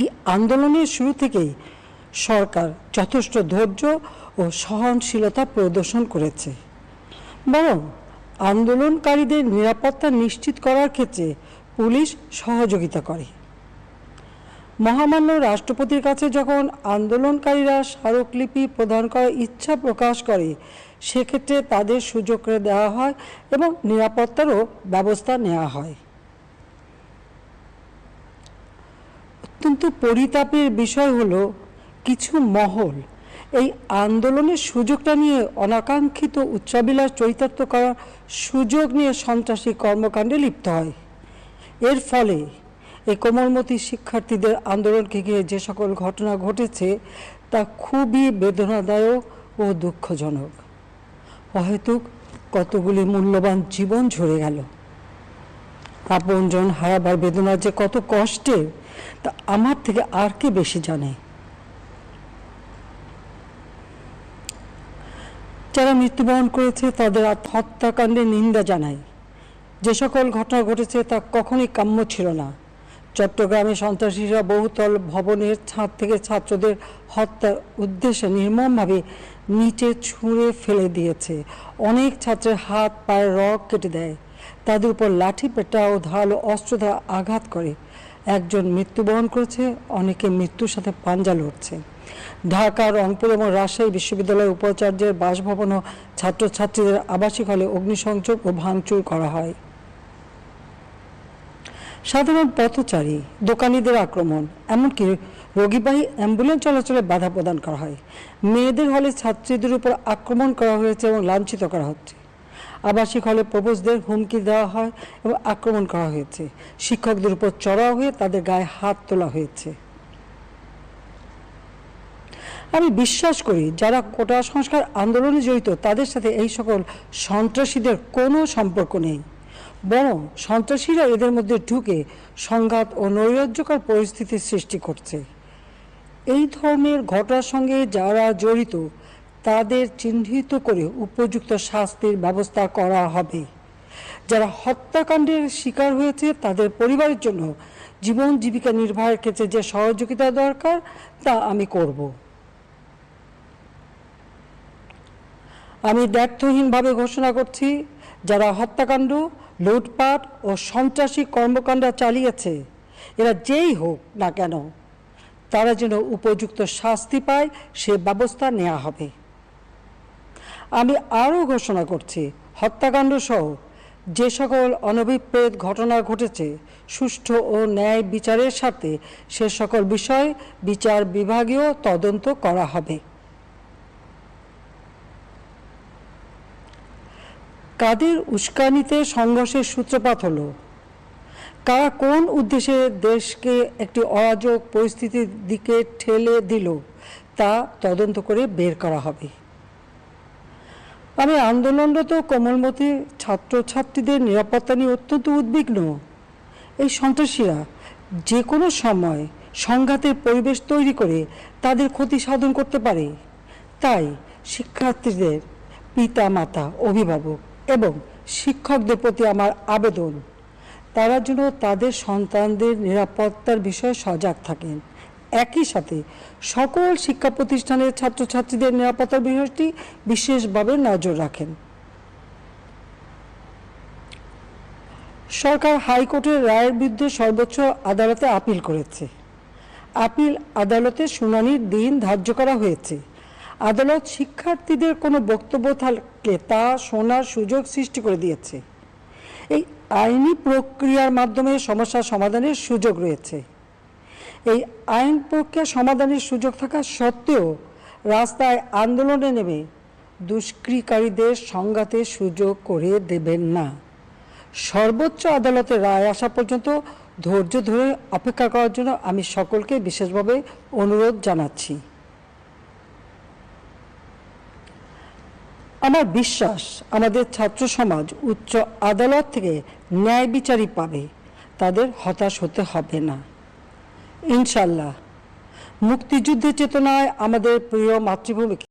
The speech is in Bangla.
এই আন্দোলনের শুরু থেকেই সরকার যথেষ্ট ধৈর্য ও সহনশীলতা প্রদর্শন করেছে। বরং আন্দোলনকারীদের নিরাপত্তা নিশ্চিত করার ক্ষেত্রে পুলিশ সহযোগিতা করে। মহামান্য রাষ্ট্রপতির কাছে যখন আন্দোলনকারীরা স্মারকলিপি প্রদান করার ইচ্ছা প্রকাশ করে, সেক্ষেত্রে তাদের সুযোগ দেওয়া হয় এবং নিরাপত্তারও ব্যবস্থা নেওয়া হয়। অত্যন্ত পরিতাপের বিষয় হলো কিছু মহল। এই আন্দোলনের সুযোগটা নিয়ে অনাকাঙ্ক্ষিত উচ্চাবিলাস চরিতার্থ করার সুযোগ নিয়ে সন্ত্রাসী কর্মকাণ্ডে লিপ্ত হয়। এর ফলে এই কোমলমতি শিক্ষার্থীদের আন্দোলনকে ঘিরে যে সকল ঘটনা ঘটেছে, তা খুবই বেদনাদায়ক ও দুঃখজনক। অহেতুক কতগুলি মূল্যবান জীবন ঝরে গেল। আপনজন হারাবার বেদনা যে কত কষ্টে, তা আমার থেকে আর কে বেশি জানে? যারা মৃত্যুবরণ করেছে, তাদের হত্যাকাণ্ডে নিন্দা জানাই। যে সকল ঘটনা ঘটেছে, তা কখনই কাম্য ছিল না। চট্টগ্রামে সন্ত্রাসীরা বহুতল ভবনের ছাদ থেকে ছাত্রদের হত্যার উদ্দেশ্যে নির্মমভাবে নিচে ছুঁড়ে ফেলে দিয়েছে। অনেক ছাত্রের হাত, পায়ের রগ কেটে দেয়। তাদের উপর লাঠি পেটা ও ধারালো অস্ত্র দ্বারা আঘাত করে। একজন মৃত্যুবরণ করেছে, অনেকে মৃত্যুর সাথে পাঞ্জা লড়ছে। ঢাকা, রংপুর এবং রাজশাহী বিশ্ববিদ্যালয়ের উপাচার্যের বাসভবন ও ছাত্রছাত্রীদের আবাসিক হলে অগ্নিসংযোগ ও ভাঙচুর করা হয়। সাধারণ পথচারী, দোকানিদের আক্রমণ, এমনকি রোগীবাহী অ্যাম্বুলেন্স চলাচলে বাধা প্রদান করা হয়। মেয়েদের হলে ছাত্রীদের উপর আক্রমণ করা হয়েছে এবং লাঞ্ছিত করা হচ্ছে। আবাসিক হলে প্রবোজদের হুমকি দেওয়া হয় এবং আক্রমণ করা হয়েছে। শিক্ষকদের উপর চড়াও হয়ে তাদের গায়ে হাত তোলা হয়েছে। আমি বিশ্বাস করি, যারা কোটা সংস্কার আন্দোলনে জড়িত, তাদের সাথে এই সকল সন্ত্রাসীদের কোনো সম্পর্ক নেই। বরং সন্ত্রাসীরা এদের মধ্যে ঢুকে সংঘাত ও নৈরাজ্যকর পরিস্থিতির সৃষ্টি করছে। এই ধরনের ঘটনার সঙ্গে যারা জড়িত তাদের চিহ্নিত করে উপযুক্ত শাস্তির ব্যবস্থা করা হবে। যারা হত্যাকাণ্ডের শিকার হয়েছে, তাদের পরিবারের জন্য জীবন জীবিকা নির্বাহের ক্ষেত্রে যে সহযোগিতা দরকার, তা আমি করব। আমি দ্ব্যর্থহীনভাবে ঘোষণা করছি, যারা হত্যাকাণ্ড, লুটপাট ও সন্ত্রাসী কর্মকাণ্ড চালিয়েছে, এরা যেই হোক না কেন, তারা যেন উপযুক্ত শাস্তি পায়, সে ব্যবস্থা নেওয়া হবে। আমি আরও ঘোষণা করছি, হত্যাকাণ্ড সহ যে সকল অনভিপ্রেত ঘটনা ঘটেছে, সুষ্ঠু ও ন্যায় বিচারের সাথে সে সকল বিষয় বিচার বিভাগীয় তদন্ত করা হবে। কাদের উস্কানিতে সংঘর্ষের সূত্রপাত হলো? কারা কোন উদ্দেশ্যে দেশকে একটি অরাজক পরিস্থিতির দিকে ঠেলে দিল, তা তদন্ত করে বের করা হবে। আমি আন্দোলনরত কোমলমতি ছাত্রছাত্রীদের নিরাপত্তা নিয়ে অত্যন্ত উদ্বিগ্ন। এই সন্ত্রাসীরা যে কোনো সময় সংঘাতের পরিবেশ তৈরি করে তাদের ক্ষতি সাধন করতে পারে। তাই শিক্ষার্থীদের পিতা মাতা অভিভাবক এবং শিক্ষকদের প্রতি আমার আবেদন। তারা যেন তাদের সন্তানদের নিরাপত্তার বিষয়ে সজাগ থাকেন। একই সাথে সকল শিক্ষা প্রতিষ্ঠানের ছাত্রছাত্রীদের নিরাপত্তার বিষয়টি বিশেষভাবে নজর রাখেন। সরকার হাইকোর্টের রায়ের বিরুদ্ধে সর্বোচ্চ আদালতে আপিল করেছে। আপিল আদালতে শুনানির দিন ধার্য করা হয়েছে। আদালত শিক্ষার্থীদের কোনো বক্তব্য থাকলে তা শোনার সুযোগ সৃষ্টি করে দিয়েছে। এই আইনি প্রক্রিয়ার মাধ্যমে সমস্যা সমাধানের সুযোগ রয়েছে। এই আইন প্রক্রিয়া সমাধানের সুযোগ থাকা সত্ত্বেও রাস্তায় আন্দোলনে নেমে দুষ্কৃকারীদের সংঘাতের সুযোগ করে দেবেন না। সর্বোচ্চ আদালতের রায় আসা পর্যন্ত ধৈর্য ধরে অপেক্ষা করার জন্য আমি সকলকে বিশেষভাবে অনুরোধ জানাচ্ছি। আমার বিশ্বাস, আমাদের ছাত্র সমাজ উচ্চ আদালত থেকে ন্যায় বিচারই পাবে, তাদের হতাশ হতে হবে না। ইনশাল্লাহ। মুক্তিযুদ্ধের চেতনায় আমাদের প্রিয় মাতৃভূমিকে।